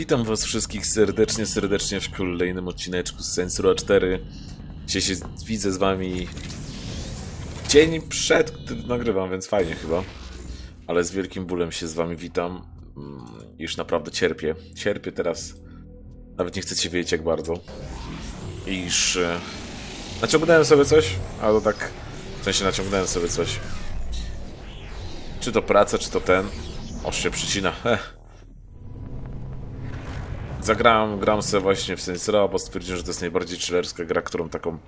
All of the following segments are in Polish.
Witam was wszystkich serdecznie, serdecznie w kolejnym odcineczku z Row 4. Dzisiaj się widzę z wami dzień przed, gdy nagrywam, więc fajnie chyba. Ale z wielkim bólem się z wami witam. Mm, Już naprawdę cierpię. Cierpię teraz. Nawet nie chcecie wiedzieć jak bardzo. Iż... e, Naciągnąłem sobie coś, ale tak... W sensie naciągnąłem sobie coś. Czy to praca, czy to ten. Oż się przycina. Heh. Zagrałem, gram sobie właśnie w Saints Row, bo stwierdziłem, że to jest najbardziej chillerska gra, którą taką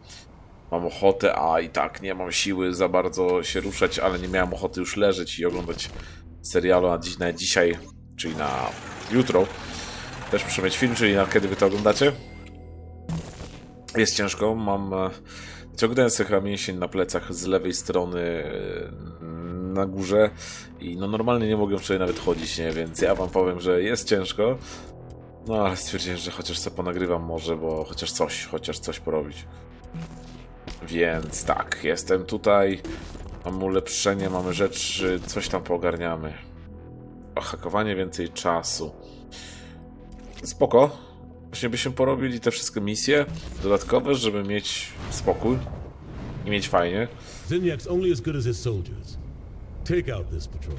mam ochotę, a i tak nie mam siły za bardzo się ruszać, ale nie miałem ochoty już leżeć i oglądać serialu na, dziś, na dzisiaj, czyli na jutro. Też muszę mieć film, czyli na kiedy wy to oglądacie. Jest ciężko, mam e, ciągnąłem sobie chyba mięsień na plecach z lewej strony e, na górze i no normalnie nie mogłem wczoraj nawet chodzić, nie, więc ja wam powiem, że jest ciężko, no ale stwierdziłem, że chociaż sobie ponagrywam może, bo chociaż coś, chociaż coś porobić. Więc tak, jestem tutaj, mamy ulepszenie, mamy rzeczy, coś tam poogarniamy. O, hakowanie więcej czasu. Spoko. Właśnie byśmy porobili te wszystkie misje dodatkowe, żeby mieć spokój i mieć fajnie. Zinyak's only as good as his soldiers. Take out this patrol.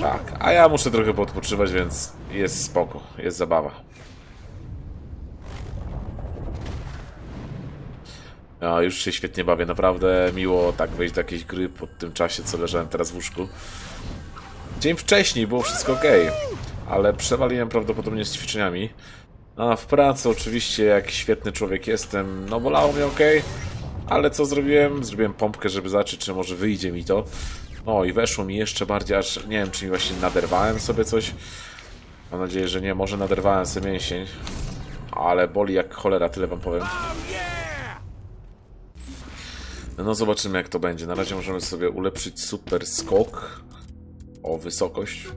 Tak, a ja muszę trochę podpoczywać, więc jest spoko, jest zabawa. No, już się świetnie bawię, naprawdę miło tak wejść do jakiejś gry po tym czasie, co leżałem teraz w łóżku. Dzień wcześniej było wszystko ok, ale przewaliłem prawdopodobnie z ćwiczeniami. A w pracy oczywiście, jak świetny człowiek jestem, no bolało mnie ok, ale co zrobiłem? Zrobiłem pompkę, żeby zobaczyć, czy może wyjdzie mi to. O, i weszło mi jeszcze bardziej, aż nie wiem, czy mi właśnie naderwałem sobie coś. Mam nadzieję, że nie, może naderwałem sobie mięsień. Ale boli jak cholera, tyle wam powiem. No zobaczymy jak to będzie. Na razie możemy sobie ulepszyć super skok o wysokość.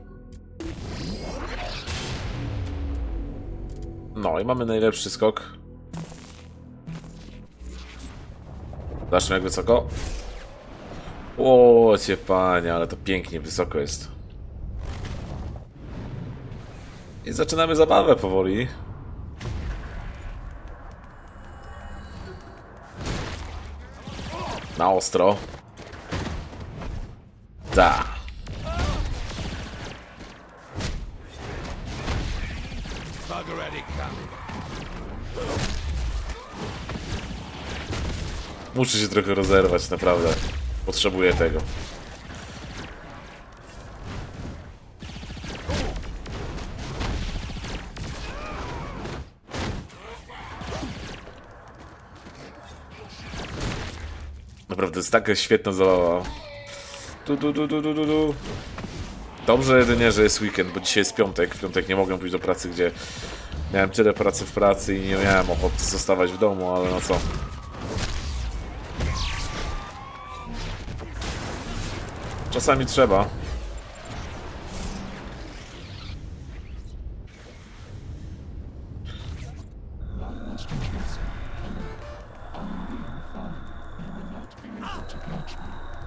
No i mamy najlepszy skok. Zobaczmy jak wysoko. O, cię panie, ale to pięknie wysoko jest. I zaczynamy zabawę powoli. Na ostro. Da. Muszę się trochę rozerwać, naprawdę. Potrzebuję tego. Naprawdę jest taka świetna zabawa. Du, du, du, du, du, du. Dobrze jedynie, że jest weekend, bo dzisiaj jest piątek. W piątek nie mogłem pójść do pracy, gdzie miałem tyle pracy w pracy i nie miałem ochoty zostawać w domu, ale no co. Czasami trzeba.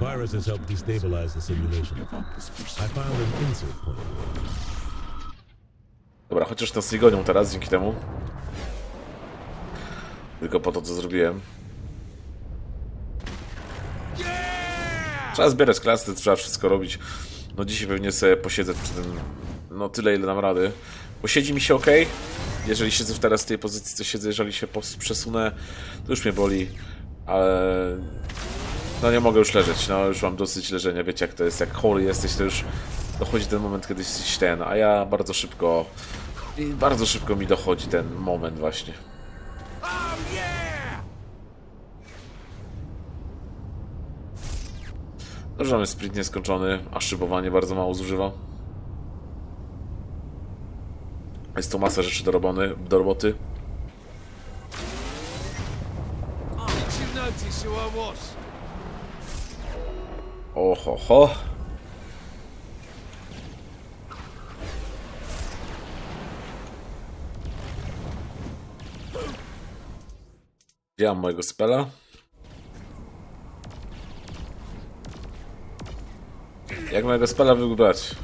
Virus has helped destabilize the simulation. I found an insert point. Dobra, chociaż nas nie gonią teraz dzięki temu. Tylko po to, co zrobiłem. Trzeba zbierać klasy, trzeba wszystko robić. No dzisiaj pewnie sobie posiedzę przy tym, no tyle ile dam rady. Bo siedzi mi się ok. Jeżeli siedzę teraz w tej pozycji, to siedzę. Jeżeli się przesunę, to już mnie boli. Ale no nie mogę już leżeć, no już mam dosyć leżenia, wiecie jak to jest, jak chory jesteś, to już dochodzi ten moment, kiedy jesteś ten, a ja bardzo szybko, i bardzo szybko mi dochodzi ten moment właśnie. Dobrze, mamy sprint nieskończony, a szybowanie bardzo mało zużywa. Jest tu masa rzeczy do, robony, do roboty. Oho, ho. Mam mojego spela? Jak mojego spela wybrać?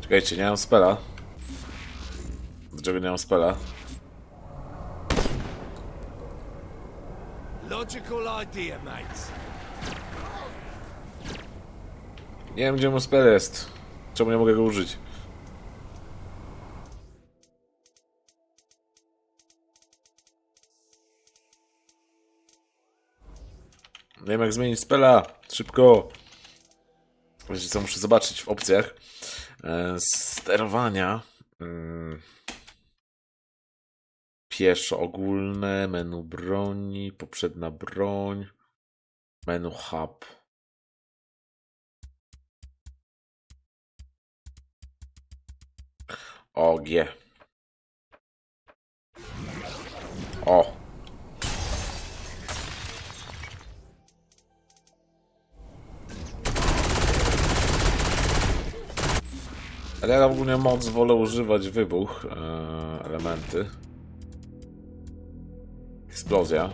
Czekajcie, nie mam spela. Dlaczego nie mam spela? Logical idea, mates. Nie wiem, gdzie mój spell jest. Czemu nie mogę go użyć? Wiem, jak zmienić spela. Szybko. Wiecie co, muszę zobaczyć w opcjach. E, sterowania. Mm. Pieszo ogólne, menu broni, poprzedna broń, menu hub. O, G. O. Ale ja ogólnie moc wolę używać wybuch, e, elementy. Eksplozja.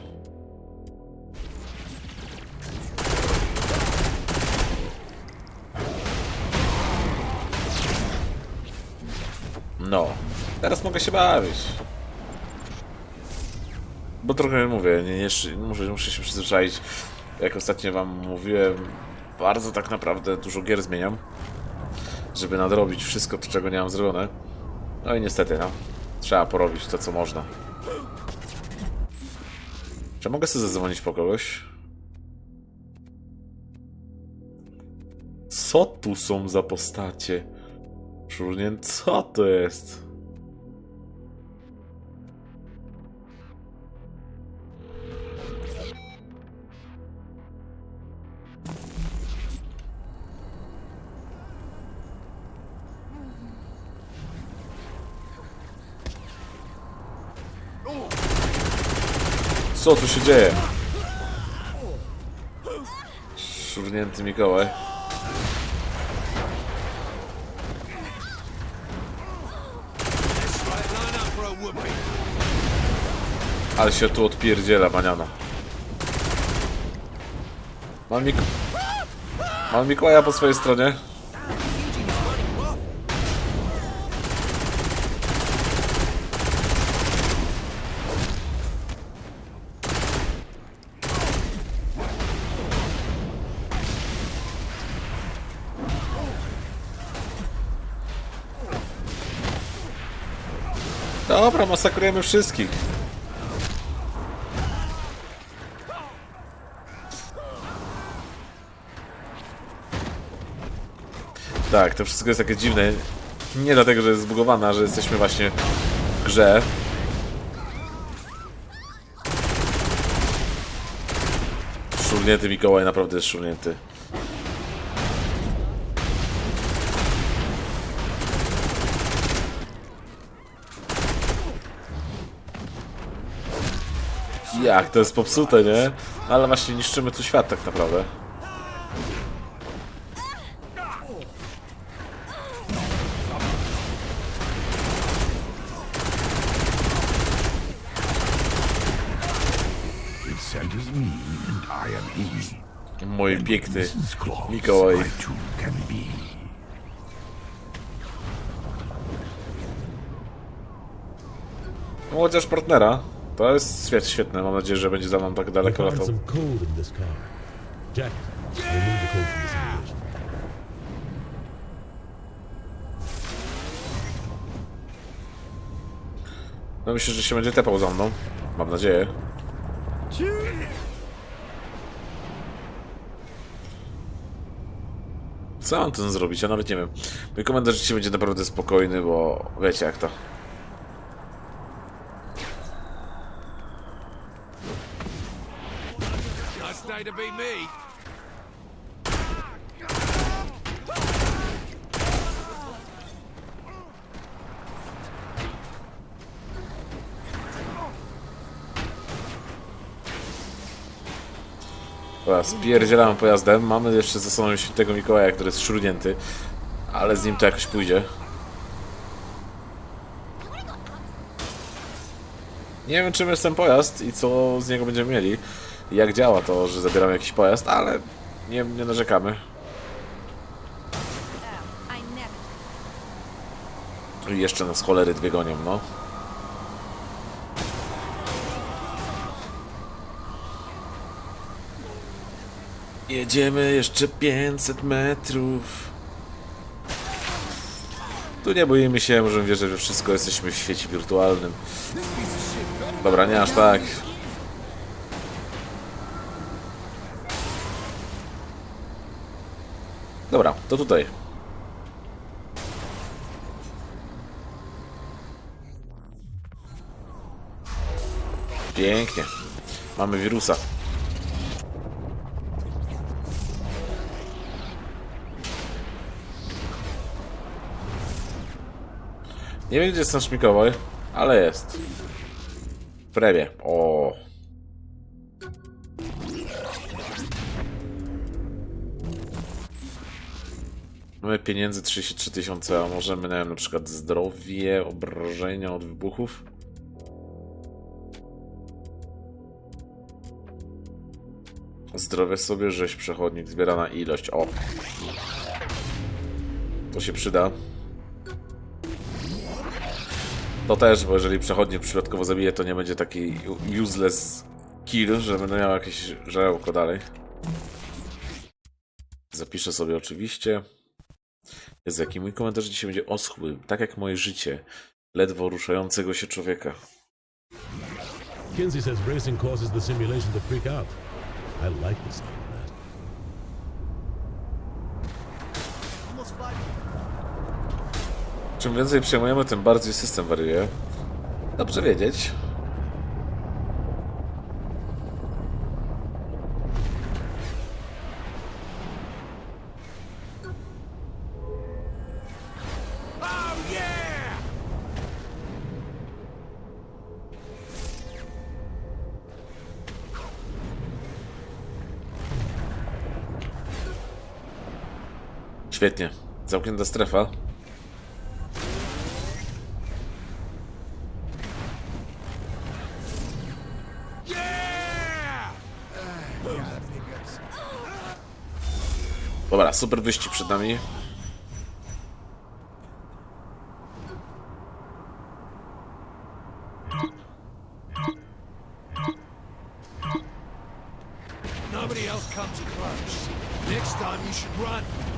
No, teraz mogę się bawić. Bo trochę mówię, nie, nie, muszę, muszę się przyzwyczaić. Jak ostatnio wam mówiłem, bardzo tak naprawdę dużo gier zmieniam, żeby nadrobić wszystko, to, czego nie mam zrobione. No i niestety, no, trzeba porobić to, co można. Czy mogę sobie zadzwonić po kogoś? Co tu są za postacie? Szurnie, co to jest? Co tu się dzieje? Szurnięty Mikołaj. Ale się tu odpierdziela maniana. Mam, Mik Mam Mikołaja po swojej stronie. Masakrujemy wszystkich. Tak, to wszystko jest takie dziwne. Nie dlatego, że jest zbugowana, że jesteśmy właśnie w grze. Szurnięty Mikołaj naprawdę jest szurnięty. Jak, to jest popsute, nie? Ale właśnie niszczymy tu świat tak naprawdę. Mój piękny Mikołaj. Chociaż partnera. To jest świet, świetne. Mam nadzieję, że będzie za mną tak daleko latał. No myślę, że się będzie tepał za mną. Mam nadzieję. Co mam ten zrobić? Ja nawet nie wiem. Mój komentarz dzisiaj będzie naprawdę spokojny, bo wiecie jak to. Nice day to be me. Dobra, spierdzielamy pojazdem. Mamy jeszcze ze sobą świętego Mikołaja, który jest szurnięty. Ale z nim to jakoś pójdzie. Nie wiem czym jest ten pojazd i co z niego będziemy mieli. Jak działa to, że zabieramy jakiś pojazd, ale nie, nie narzekamy. I jeszcze nas cholery dwie gonią, no. Jedziemy jeszcze 500 metrów. Tu nie boimy się, możemy wierzyć we wszystko, jesteśmy w świecie wirtualnym. Dobra, nie aż tak. Dobra, to tutaj. Pięknie. Mamy wirusa. Nie wiem, gdzie jest nasz ale jest. Premie. O. Mamy pieniędzy 33 tysiące, a możemy, na przykład zdrowie, obrażenia od wybuchów. Zdrowie sobie, rzeź przechodnik, zbierana ilość. O. To się przyda. To też, bo jeżeli przechodnik przypadkowo zabije, to nie będzie taki useless kill, że będę miał jakieś żarełko dalej. Zapiszę sobie oczywiście. Jest jaki mój komentarz dzisiaj będzie oschły, tak jak moje życie ledwo ruszającego się człowieka. Kinsey says racing causes the simulation to freak out. I like the sound of that. Czym więcej przejmujemy, tym bardziej system wariuje. Dobrze wiedzieć. Świetnie. Zamknięta strefa. Super wyścig przed nami. Nobody else comes close. Next time you should run.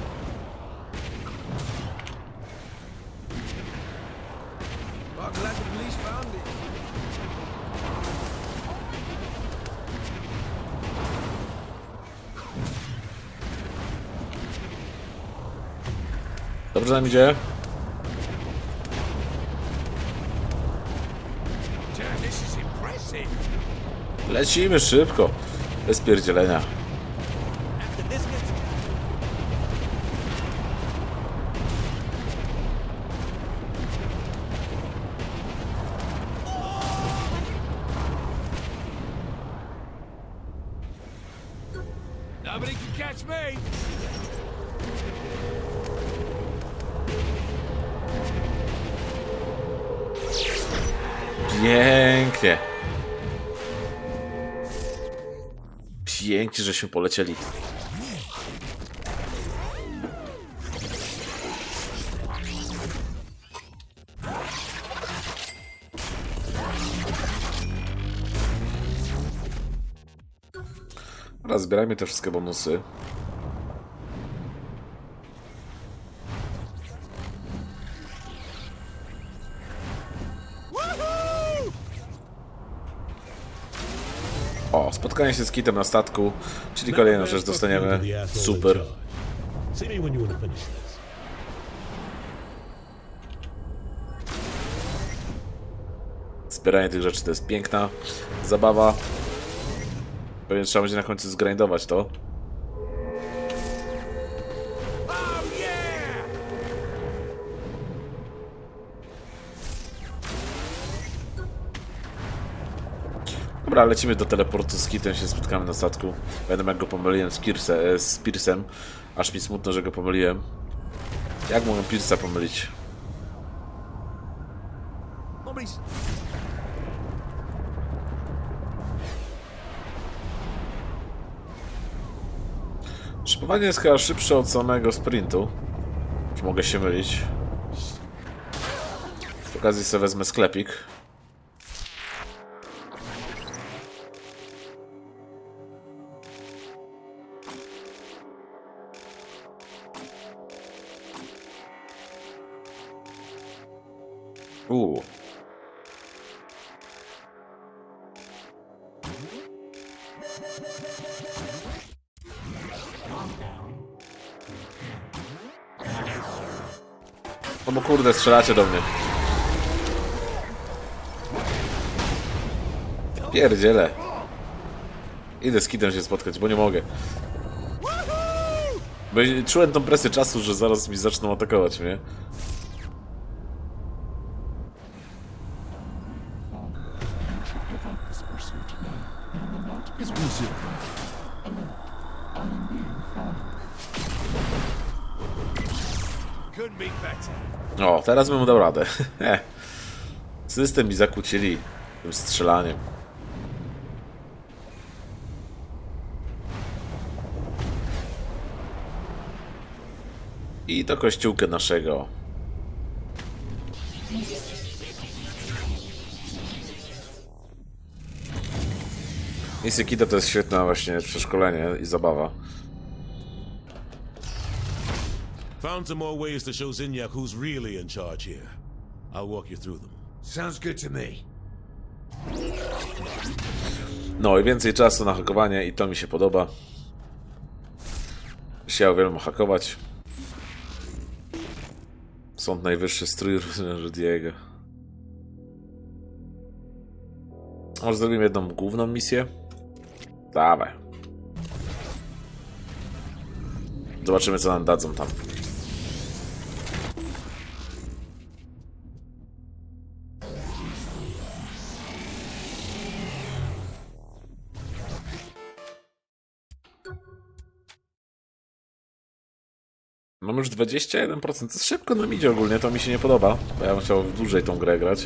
Dobrze nam idzie. Lecimy szybko. Bez pierdzielenia. Nobody can catch me. Pięknie. Pięknie, żeśmy polecieli. Zbierajmy te wszystkie bonusy. Spotkanie się z Kitem na statku, czyli kolejną rzecz dostaniemy. Super. Zbieranie tych rzeczy to jest piękna zabawa. Pewnie trzeba będzie na końcu zgrindować to. Dobra, lecimy do teleportu z Kitem, się spotkamy na statku. Będę jak go pomyliłem z, Pierce, e, z Piersem. Aż mi smutno, że go pomyliłem. Jak mogę Pierce'a pomylić? Szybowanie jest chyba szybsze od samego sprintu. Czy mogę się mylić? okazji sobie wezmę sklepik. Strzelacie do mnie. Pierdziele. Idę z Kidem się spotkać, bo nie mogę. Bo czułem tą presję czasu, że zaraz mi zaczną atakować mnie. O, teraz bym dał radę. System mi zakłócili tym strzelaniem. I to kościółkę naszego. Misja Kita to jest świetne właśnie przeszkolenie i zabawa. Found some more ways to show Zinyak who's really in charge here. I'll walk you through them. Sounds good to me. No i więcej czasu na hakowanie i to mi się podoba. Się uwielbiam hakować. Sąd najwyższy strój że Diego. Może zrobimy jedną główną misję? Dawaj. Zobaczymy co nam dadzą tam. Mam już 21%, to jest szybko nam idzie ogólnie, to mi się nie podoba, bo ja bym chciał dłużej tą grę grać.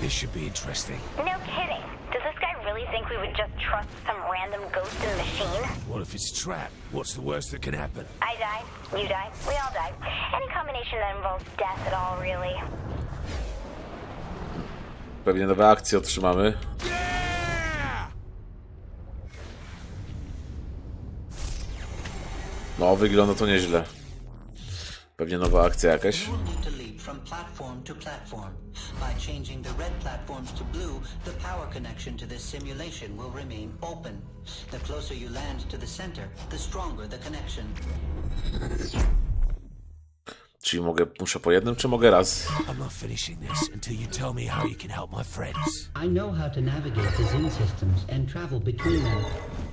This should be interesting. No kidding. Does this guy really think we would just trust some random ghost in the machine? What if it's a trap? What's the worst that can happen? I die, you die, we all die. Any combination that involves death at all, really. Pewnie nowe akcje otrzymamy. No, wygląda to nieźle. Pewnie nowa akcja jakaś. Czyli mogę, muszę po jednym, czy mogę raz? I'm not finishing this until you tell me how you can help my friends. I know how to navigate the Zin systems and travel between them.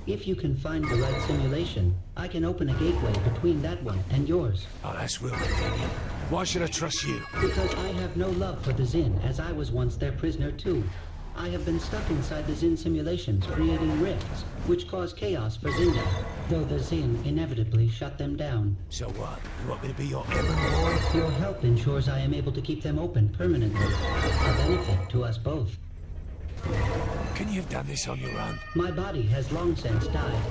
If you can find the right simulation, I can open a gateway between that one and yours. Oh, that's real convenient. Why should I trust you? Because I have no love for the Zin, as I was once their prisoner too. I have been stuck inside the Zin simulations, creating rifts, which cause chaos for Zindak, though the Zin inevitably shut them down. So what? You want me to be your boy? Your help ensures I am able to keep them open permanently, a benefit to us both. Can you have done this on your own? My body has long since died.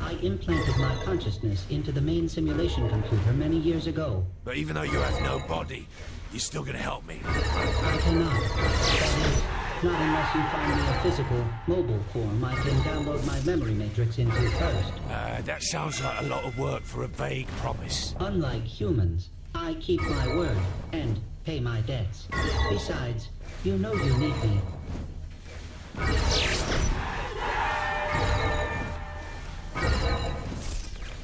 I implanted my consciousness into the main simulation computer many years ago. But even though you have no body, you're still gonna help me. I cannot. That is, not unless you find me a physical, mobile form I can download my memory matrix into first. Uh, that sounds like a lot of work for a vague promise. Unlike humans, I keep my word and pay my debts. Besides, you know you need me.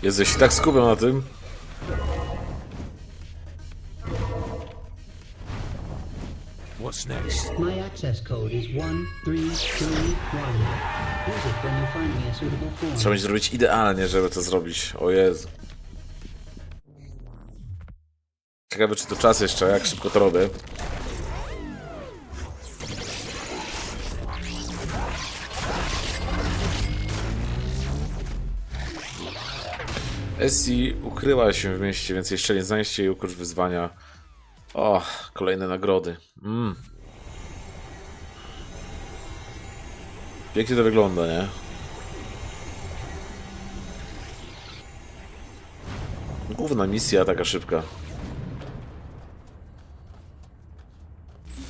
Jezu, ja się tak skupiam na tym. What's next? My access code is 1331. Use it when you find me a suitable form. Trzeba będzie zrobić idealnie, żeby to zrobić. O Jezu. Ciekawe, czy to czas jeszcze, jak szybko to robię. Essie ukryła się w mieście, więc jeszcze nie znaleźliście jej ukrócz wyzwania. O, kolejne nagrody. Mm. Pięknie to wygląda, nie? Główna misja taka szybka.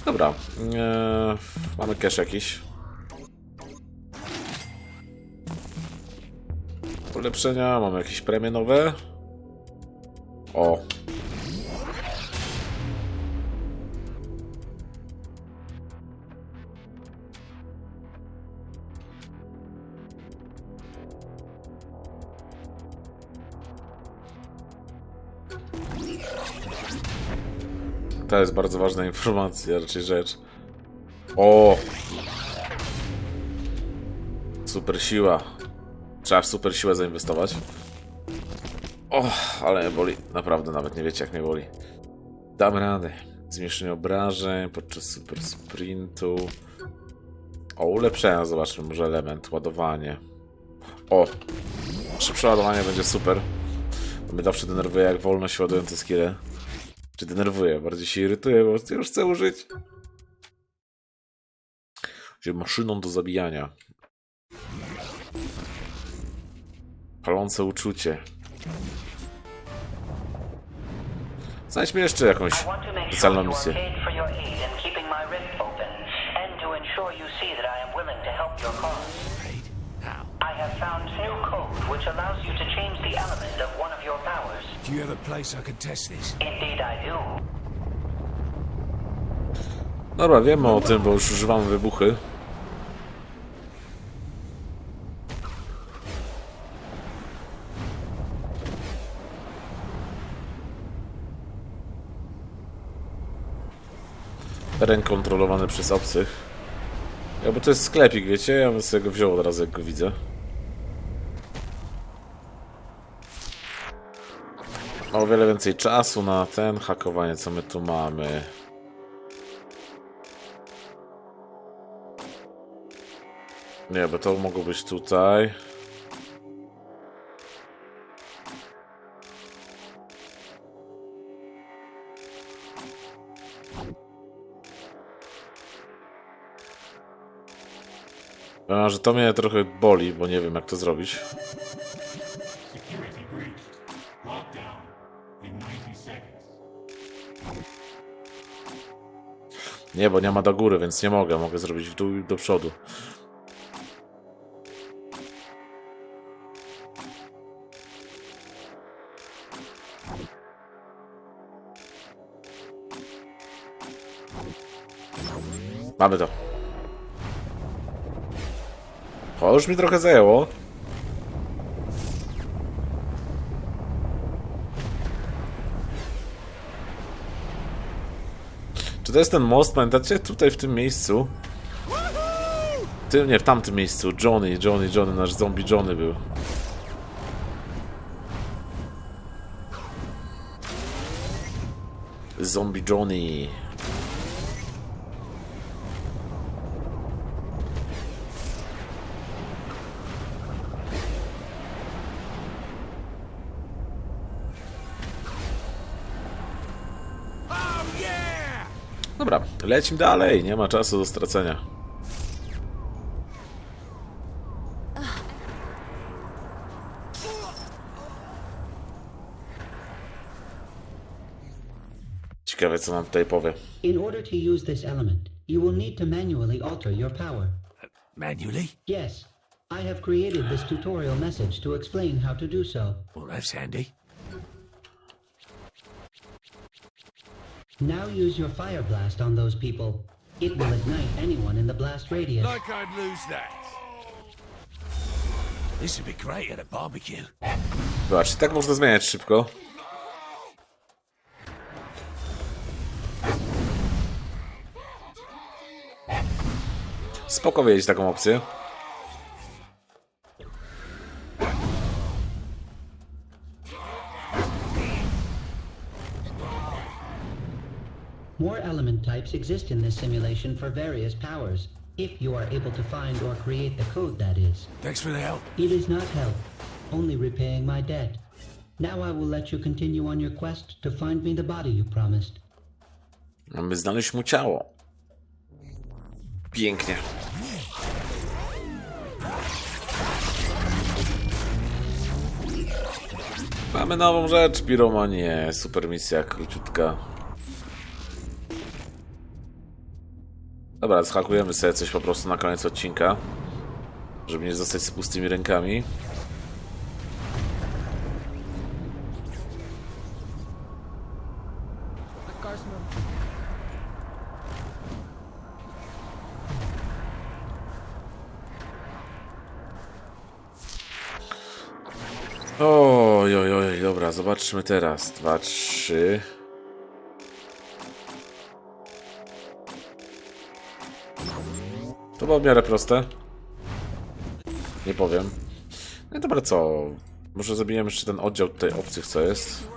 Dobra. Eee, mamy cash jakiś. Ulepszenia, mamy jakieś premie nowe. O. To jest bardzo ważna informacja, raczej rzecz. O! Super siła. Trzeba w super siłę zainwestować. O, ale mnie boli. Naprawdę, nawet nie wiecie jak mnie boli. Dam radę. Zmniejszenie obrażeń podczas super sprintu. O, ulepszenia, zobaczmy, może element, ładowanie. O, szybsze ładowanie będzie super. Mnie zawsze denerwuje, jak wolno się ładują te skille. Czy denerwuje? Bardziej się irytuje, bo już chcę użyć. Że maszyną do zabijania. Palące uczucie. Znajdźmy jeszcze jakąś specjalną misję. How? I have found new code which allows you to change the Do you have a place I can test this? Indeed, I do. Dobra, wiemy o tym, bo już używamy wybuchy. Teren kontrolowany przez obcych. Ja, bo to jest sklepik, wiecie? Ja bym sobie go wziął od razu, jak go widzę. O wiele więcej czasu na ten hakowanie, co my tu mamy. Nie, bo to mogło być tutaj. A, że to mnie trochę boli, bo nie wiem jak to zrobić. Nie, bo nie ma do góry, więc nie mogę. Mogę zrobić w dół i do przodu. Mamy to. O, już mi trochę zajęło. To jest ten most, pamiętacie? Tutaj w tym miejscu. Ty, nie, w tamtym miejscu. Johnny, Johnny, Johnny, nasz zombie Johnny był. Zombie Johnny. Dobra, lecimy dalej, nie ma czasu do stracenia. Ciekawe co nam tutaj powie. In order to use this element, you will need to manually alter your power. Manually? Yes, I have created this tutorial message to explain how to do so. Well, that's handy. Now use your fire blast on those people. It will ignite anyone in the blast radius. Like I'd lose that. This would be great at a barbecue. Zobacz, tak można zmieniać szybko. Spoko wiedzieć taką opcję. Types exist in this simulation for various powers, if you are able to find or create the code that is. Thanks for the help. It is not help, only repaying my debt. Now I will let you continue on your quest to find me the body you promised. Mamy znaleźć mu ciało. Pięknie. Mamy nową rzecz, piromanie. Super misja, króciutka. Dobra, zhakujemy sobie coś po prostu na koniec odcinka. Żeby nie zostać z pustymi rękami. Oj, oj, oj, dobra, zobaczmy teraz. Dwa, trzy. Było w miarę proste. Nie powiem. No i dobra, co? Może zabijemy jeszcze ten oddział tutaj obcych, co jest.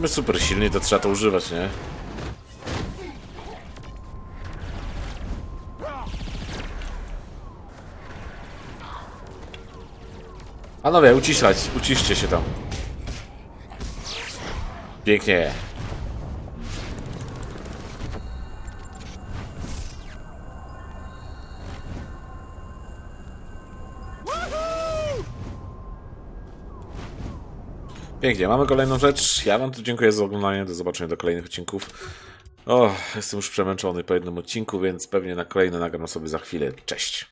Jesteśmy super silni, to trzeba to używać, nie? Panowie, uciszać, uciszcie się tam. Pięknie. Pięknie, mamy kolejną rzecz. Ja wam tu dziękuję za oglądanie. Do zobaczenia do kolejnych odcinków. O, jestem już przemęczony po jednym odcinku, więc pewnie na kolejny nagram sobie za chwilę. Cześć.